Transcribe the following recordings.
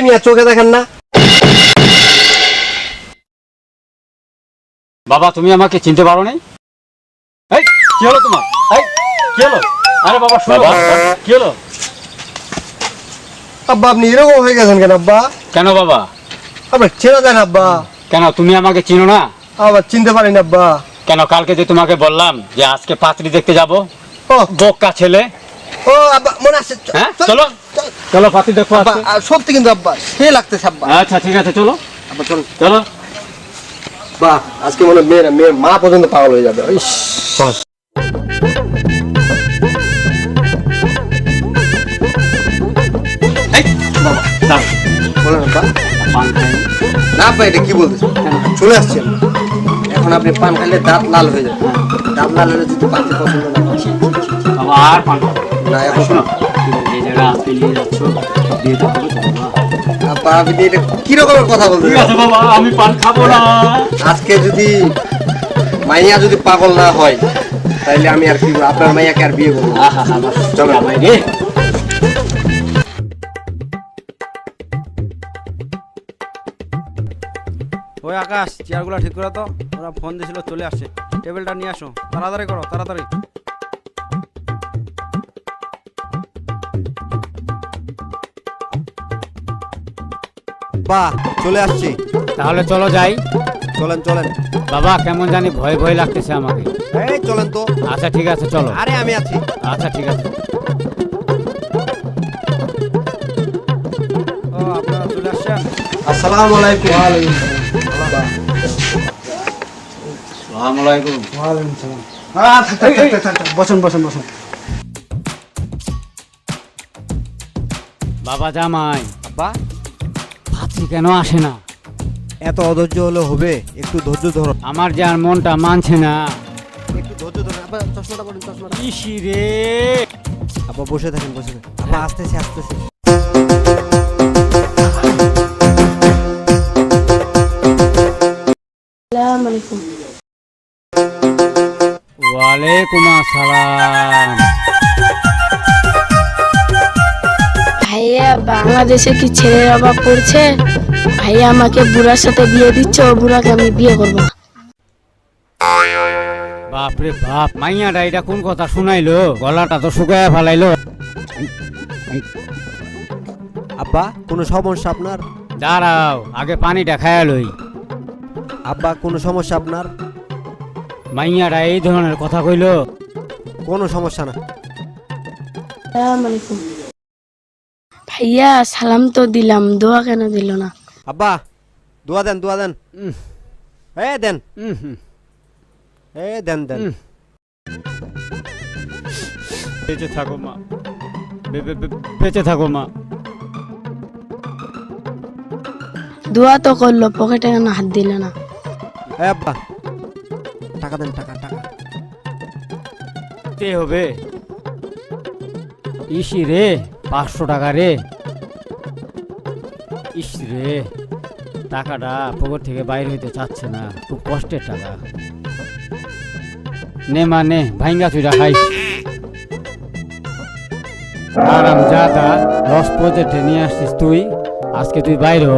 তাই মিয়া চোখে দেখেন না। বাবা তুমি আমাকে চিনতে পারো নাই এই কি হলো তোমার? এই কি হলো? আরে বাবা শুনো। কি হলো? আব্বা আপনি এরকম হয়ে গেছেন কেন আব্বা? কেন বাবা? আপনার চেনা দেন আব্বা। কেন তুমি আমাকে চিনো না? আবার চিনতে পারেন আব্বা। কেন কালকে যে তোমাকে বললাম যে আজকে পাত্রী দেখতে যাব ও। বোকা ছেলে ও আব্বা মনে আছে হ্যাঁ চলো। চল। পাত্রী দেখো আব্বা। সত্যি কিন্তু আব্বা সে লাগতেছে আব্বা। আচ্ছা ঠিক আছে চলো। আব্বা চল। চলো। বাহ আজকে মনে মেয়ের মেয়ের মা পর্যন্ত পাগল হয়ে যাবে ইস। না আব্বা এটা কি বলতেছেন চলে আসছেন এখন আপনি পান খাইলে দাঁত লাল হয়ে যাবে। দাঁত লাল হলে যদি পানতে পছন্দ না হয়। আর পান না। এখন শোনো যে নিয়ে যাচ্ছ। বাবা? আপনি এটা কথা ঠিক আছে বাবা আমি পান খাব না। আজকে যদি মাইয়া যদি পাগল না হয় তাইলে আমি আর কি আপনার মাইয়াকে আর বিয়ে করব আহা হা বাবা চলো। ওই আকাশ চেয়ারগুলো ঠিক করে তো ওরা ফোন দিয়েছিল চলে আসছে। টেবিলটা নিয়ে আসো। তাড়াতাড়ি করো তাড়াতাড়ি। বা চলে আসছি। তাহলে চলো যাই। চলেন চলেন। বাবা কেমন জানি ভয় ভয় লাগতেছে আমাকে। এই চলেন তো। আচ্ছা ঠিক আছে চলো। আরে আমি আছি। আচ্ছা ঠিক আছে। ও আপনারা চলে আসছেন। আসসালামু আলাইকুম। আসসালামু আলাইকুম বসুন বসুন বসুন। বাবা জামাই। আব্বা? কেন আসে না? এত অধৈর্য হলে হবে? একটু ধৈর্য ধরো। আমার যে আর মনটা মানছে না। একটু ধৈর্য ধরো। আব্বা চশমাটা পড়ুন চশমাটা ইসি রে। আব্বা বসে থাকেন বসে থাকেন। আব্বা আসতেছে আসতেছে। আসসালামু আলাইকুম। ওয়ালাইকুম আসসালাম। ভাইয়া বাংলাদেশে কি ছেলের অভাব পড়ছে? ভাইয়া আমাকে বুড়ার সাথে বিয়ে দিচ্ছে ও বুড়াকে আমি বিয়ে করব না। বাপরে বাপ মাইয়াটা এটা কোন কথা শুনাইলো? গলাটা তো শুকায় ফেলাইলো। আব্বা কোনো সমস্যা আপনার? দাঁড়াও আগে পানিটা খায়া লই। আব্বা কোনো সমস্যা আপনার? মাইয়াটা এই ধরনের কথা কইলো। কোনো সমস্যা না। আসসালামু আলাইকুম। ভাইয়া সালাম তো দিলাম দোয়া কেন দিল না? আব্বা দোয়া দেন দোয়া দেন। উম। এ দেন। এ দেন দেন। বেঁচে থাকো মা। বেঁচে থাকো মা। দোয়া তো করল পকেটে কেন হাত দিল না? এ আব্বা। টাকা দেন টাকা টাকা। তে হবে। ইসি রে পাঁচশো টাকা রে। ইস রে। টাকাটা পকেট থেকে বাইরে হইতে চাচ্ছে না। খুব কষ্টের টাকা। নে মা নে ভাইঙ্গা তুই খাইস আরাম যাতা লস প্রজেক্টে নিয়ে আসছিস তুই। আজকে তুই বাইর হ।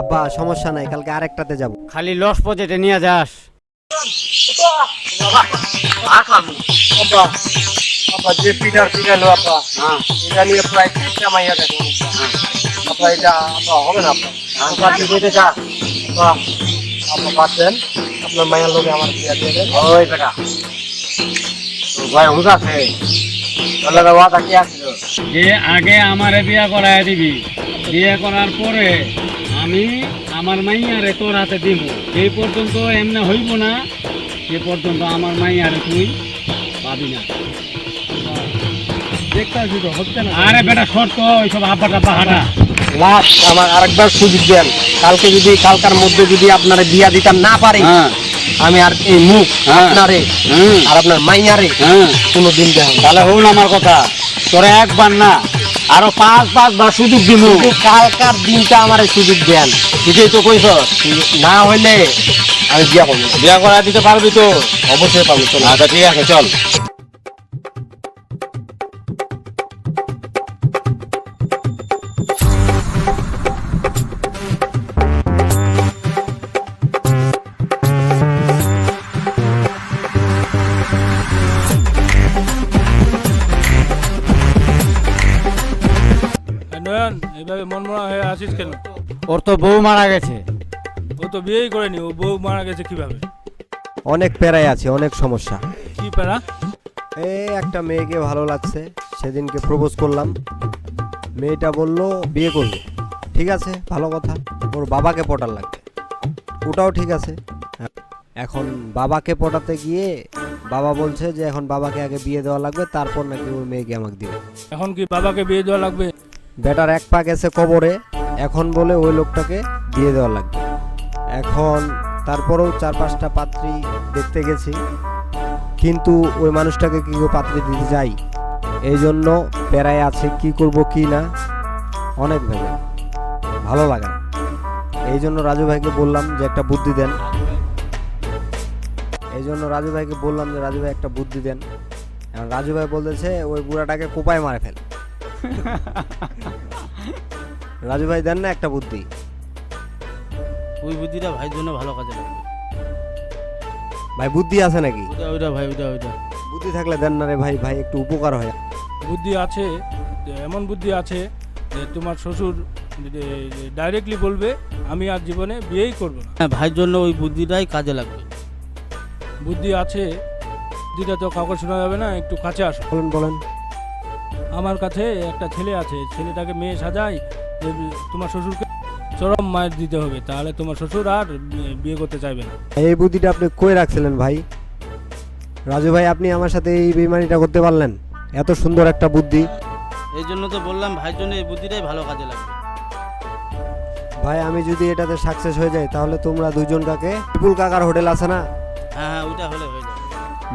আব্বা সমস্যা নাই কালকে আরেকটাতে যাব। খালি লস প্রজেক্টে নিয়ে যাস। আপা যে পিঠার পিঠালো আপা এটা নিয়ে প্রায় তিনটা মাইয়া দেখো। আপা এটা হবে না। আপা আপা কি যেতে চা আপা আপা পাচ্ছেন আপনার মায়ের লোকে আমার বিয়া দিয়ে দেন ওই বেটা। ভাই হুঁশ আছে। তাহলে ওয়াদা কি আসছিল যে আগে আমারে বিয়া করায় দিবি বিয়ে করার পরে আমি আমার মাইয়ারে তোর হাতে দিব। এই পর্যন্ত এমনি হইব না সে পর্যন্ত আমার মাইয়ারে তুই পাবি না। দেখতে হচ্ছে না? আরে বেটা শর্ত ওইসব আব্বা টাব্বা হাঁটা লাস্ট আমার আরেকবার সুযোগ দেন। কালকে যদি কালকার মধ্যে যদি আপনার বিয়া দিতাম না পারি হ্যাঁ। আমি আর এই মুখ হ্যাঁ। আপনারে আর আপনার মাইয়ারে হ্যাঁ। কোনো দিন দেন তাহলে হউন আমার কথা। তোরা একবার না আরও পাঁচ পাঁচ পাঁচবার সুযোগ দিব কালকার দিনটা আমার সুযোগ দেন। ঠিকই তো কইস না হইলে আমি বিয়া করব বিয়া করা দিতে পারবি তো? অবশ্যই পাবো চলো। আচ্ছা ঠিক আছে চল। এইভাবে মনমরা হয়ে আসিস কেন? ওর তো বউ মারা গেছে। ও তো বিয়েই করেনি ও বউ মারা গেছে কীভাবে? অনেক প্যারায় আছে অনেক সমস্যা। কি প্যারা? এই একটা মেয়েকে ভালো লাগছে সেদিনকে প্রপোজ করলাম। মেয়েটা বলল বিয়ে করবে। ঠিক আছে ভালো কথা। ওর বাবাকে পটার লাগবে। ওটাও ঠিক আছে। এখন বাবাকে পটাতে গিয়ে বাবা বলছে যে এখন বাবাকে আগে বিয়ে দেওয়া লাগবে তারপর নাকি ওই মেয়েকে আমাকে দিবে। এখন কি বাবাকে বিয়ে দেওয়া লাগবে? বেটার এক পা গেছে কবরে, এখন বলে ওই লোকটাকে দিয়ে দেওয়া লাগবে। এখন তারপরেও চার পাঁচটা পাত্রী দেখতে গেছি, কিন্তু ওই মানুষটাকে কি পাত্রী দিতে যাই? এই জন্য প্যারায় আছে, কি করব কি না, অনেক ভেবে। ভালো লাগে। এই জন্য রাজু ভাইকে বললাম যে একটা বুদ্ধি দেন। এই জন্য রাজু ভাইকে বললাম যে রাজু ভাই একটা বুদ্ধি দেন। রাজু ভাই বলতেছে, ওই বুড়াটাকে কোপায় মারে ফেল। রাজু ভাই দেন না একটা বুদ্ধি। ওই বুদ্ধিটা ভাইয়ের জন্য ভালো কাজে লাগবে। ভাই বুদ্ধি আছে নাকি? ওইটা ওইটা ভাই ওইটা ওইটা। বুদ্ধি থাকলে দেন না রে ভাই ভাই একটু উপকার হয়। বুদ্ধি আছে এমন বুদ্ধি আছে যে তোমার শ্বশুর ডাইরেক্টলি বলবে আমি আর জীবনে বিয়েই করব না। হ্যাঁ ভাইয়ের জন্য ওই বুদ্ধিটাই কাজে লাগবে। বুদ্ধি আছে বুদ্ধিটা তো কাউকে শোনা যাবে না একটু কাছে আসো। বলেন বলেন। আমার কাছে একটা ছেলে আছে ছেলেটাকে মেয়ে সাজাই যে তোমার শ্বশুরকে চরম মায়ের দিতে হবে তাহলে তোমার শ্বশুর আর বিয়ে করতে চাইবে না। এই বুদ্ধিটা আপনি কই রাখছিলেন ভাই? রাজু ভাই আপনি আমার সাথে এই বেমানিটা করতে পারলেন? এত সুন্দর একটা বুদ্ধি। এই জন্য তো বললাম ভাইয়ের জন্য এই বুদ্ধিটাই ভালো কাজে লাগবে। ভাই আমি যদি এটাতে সাকসেস হয়ে যাই তাহলে তোমরা দুজন কাকে বিপুল কাকার হোটেল আছে না? হ্যাঁ হ্যাঁ ওইটা হলে হয়ে যাবে।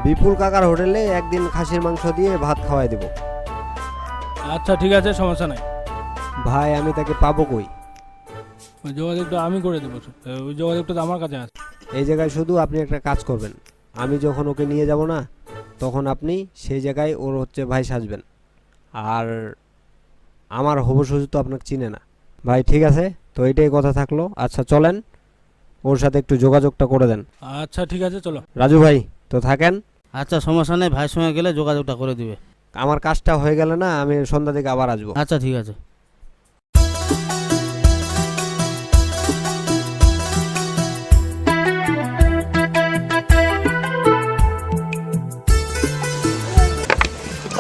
বিপুল কাকার হোটেলে একদিন খাসির মাংস দিয়ে ভাত খাওয়াই দেব। আচ্ছা ঠিক আছে সমস্যা নাই। ভাই আমি তাকে পাবো কই? ওই যোগাযোগটা আমি করে দেবো ওই যোগাযোগটা তো আমার কাছে আছে। এই জায়গায় শুধু আপনি একটা কাজ করবেন। আমি যখন ওকে নিয়ে যাব না তখন আপনি সেই জায়গায় ওর হচ্ছে ভাই সাজবেন। আর আমার হবু শ্বশুর তো আপনাকে চিনে না। ভাই ঠিক আছে? তো এটাই কথা থাকল। আচ্ছা চলেন। ওর সাথে একটু যোগাযোগটা করে দেন। আচ্ছা ঠিক আছে চলো। রাজু ভাই তো থাকেন? আচ্ছা সমস্যা নেই ভাইয়ের সঙ্গে গেলে যোগাযোগটা করে দিবে। আমার কাজটা হয়ে গেলে না আমি সন্ধ্যা থেকে আবার আসব। আচ্ছা ঠিক আছে।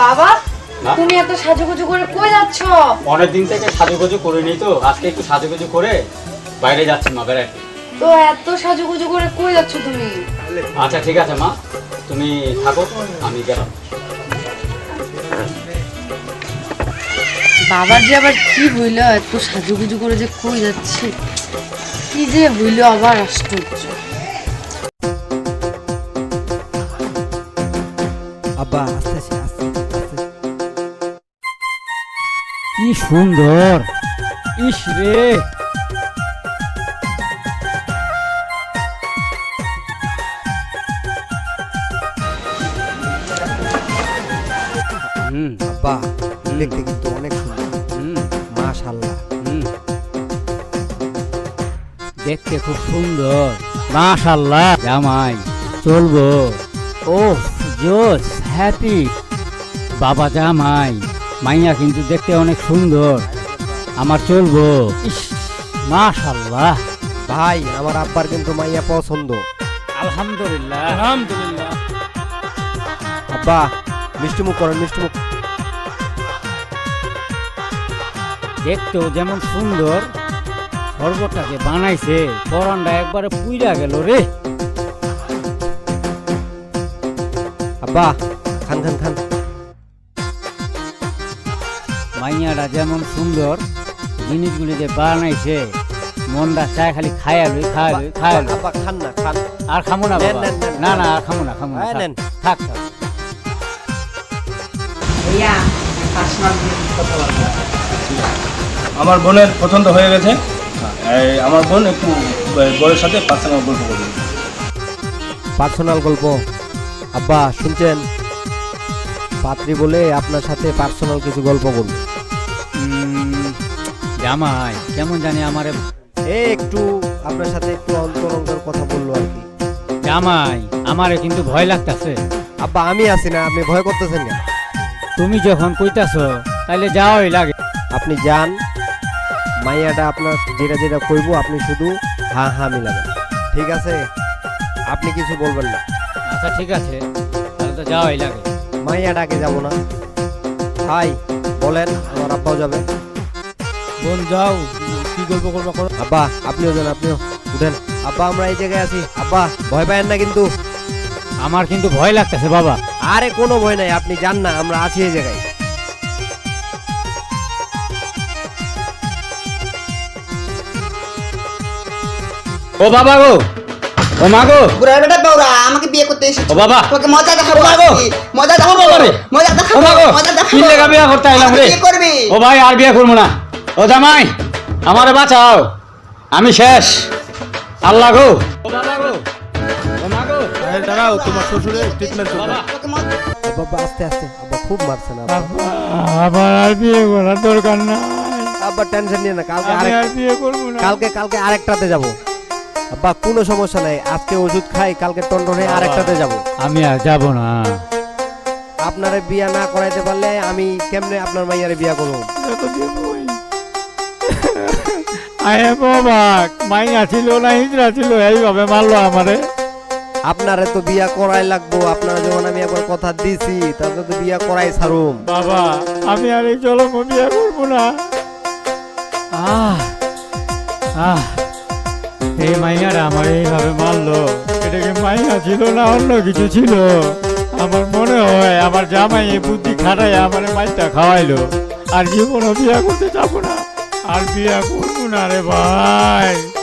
বাবা তুমি এত সাজুগুজু করে কই যাচ্ছ? অনেক দিন থেকে সাজুগুজু করিনি তো। আজকে একটু সাজুগুজু করে বাইরে যাচ্ছি মা বেড়াতে তো এত সাজুগুজু করে কই যাচ্ছ তুমি? আচ্ছা ঠিক আছে মা। তুমি থাকো আমি গেলাম। বাবার যে আবার কি হইল এত সাজুগুজু করে যে কই যাচ্ছে? কি যে হইল আবার আশ্চর্য। কি সুন্দর। ইস রে। হুম সুন্দর। হুম মাশাল্লাহ হুম। দেখতে খুব সুন্দর। মাশাল্লাহ জামাই। চলবো। ও জোস হ্যাপি। বাবা জামাই। মাইয়া কিন্তু দেখতে অনেক সুন্দর। আমার চলবো। মাশাল্লাহ ভাই আমার আব্বার কিন্তু মাইয়া পছন্দ। আলহামদুলিল্লাহ। আলহামদুলিল্লাহ। আব্বা মিষ্টি মুখ করেন মিষ্টি মুখ। দেখতেও যেমন সুন্দর শরবতটা বানাইছে পরানটা একবারে পুইরা গেল রে। আব্বা খান খান খান। মাইয়াটা যেমন সুন্দর জিনিসগুলি যে বানাইছে মনটা চায় খালি খায়ালই খায়ালই আব্বা খান না খান। আর খামো না বাবা। না না আর খামো না খামো না হ্যাঁ, থাক, নেন। থাক থাক। আমার বোনের পছন্দ হয়ে গেছে। আমার বোন একটু বউয়ের সাথে পার্সোনাল গল্প করবে পার্সোনাল গল্প? আব্বা শুনছেন? পাত্রী বলে আপনার সাথে পার্সোনাল কিছু গল্প করবে জামাই কেমন জানি আমার এ একটু আপনার সাথে একটু অন্তরঙ্গের কথা বলল আর কি। জামাই আমারে কিন্তু ভয় লাগতাছে। আব্বা আমি আছি না আপনি ভয় করতেছেন না তুমি যখন কইতাছ তাইলে যাওয়াই লাগে। আপনি যান মাইয়াটা আপনার যেটা যেটা কইব আপনি শুধু হা হ্যাঁ মিলাবেন। ঠিক আছে? আপনি কিছু বলবেন না। আচ্ছা ঠিক আছে। তাহলে তো যাওয়াই লাগে। মাইয়াটাকে যাব না। হাই বলেন আমার আব্বাও যাবে। বোন যাও। কি করব করব করো? আব্বা আপনিও যান আপনিও। উঠেন। আব্বা আমরা এই জায়গায় আছি। আব্বা ভয় পায়েন না কিন্তু। আমার কিন্তু ভয় লাগতেছে বাবা। আরে কোনো ভয় নাই আপনি যান না আমরা আছি এই জায়গায়। ও বাবা গো! ও মা গো! বুড়া বেটা বউরা? আমাকে বিয়ে করতে এসেছ? ও বাবা! তোকে মজা দেখাবো বাবা! আজকে। মজা ও দেখাবো বাবা রে! মজা দেখাবো? মা গো! মজা কি দেখাবো লেগা বিয়া করতে আইলাম রে। বিয়ে করবি? ও ভাই আর বিয়া করব না। ও জামাই আমারে বাঁচাও। আমি শেষ। আল্লাহ গো। দাঁড়াও তোমার শ্বশুরের ট্রিটমেন্ট বাবা তোকে মজা আব্বা আব্বা, আস্তে আস্তে। আব্বা খুব মারছেন আব্বা। আবার আর বিয়ে করার দরকার নাই। আব্বা টেনশন নিয়ে না কালকে আর বিয়ে করব না। কালকে কালকে আরেকটাতে যাব। আব্বা কোনো সমস্যা নাই। আজকে ওষুধ খাই কালকে টন্টনে আরেকটাতে যাব। আমি আর যাব না। আপনারে বিয়া না করাইতে পারলে আমি কেমনে আপনার মাইয়ারে বিয়া করব? আয়ে বাবা মাইয়া ছিল না হিজড়া ছিল এইভাবে মারলো আমারে। আপনারে তো বিয়া করাই লাগবো আপনারা যখন আমি একবার কথা দিছি তাহলে তো বিয়া করাই ছাড়ুম। বাবা আমি আর এই চলম বিয়ে করব না। আহ আহ এই মাইয়ারা আমার এইভাবে মারলো। এটা কি মাইয়া ছিল না অন্য কিছু ছিল? আমার মনে হয় আমার জামাই বুদ্ধি খাটাই আমার মাইটা খাওয়াইলো। আর জীবনও বিয়া করতে আর বিয়া করব না রে ভাই।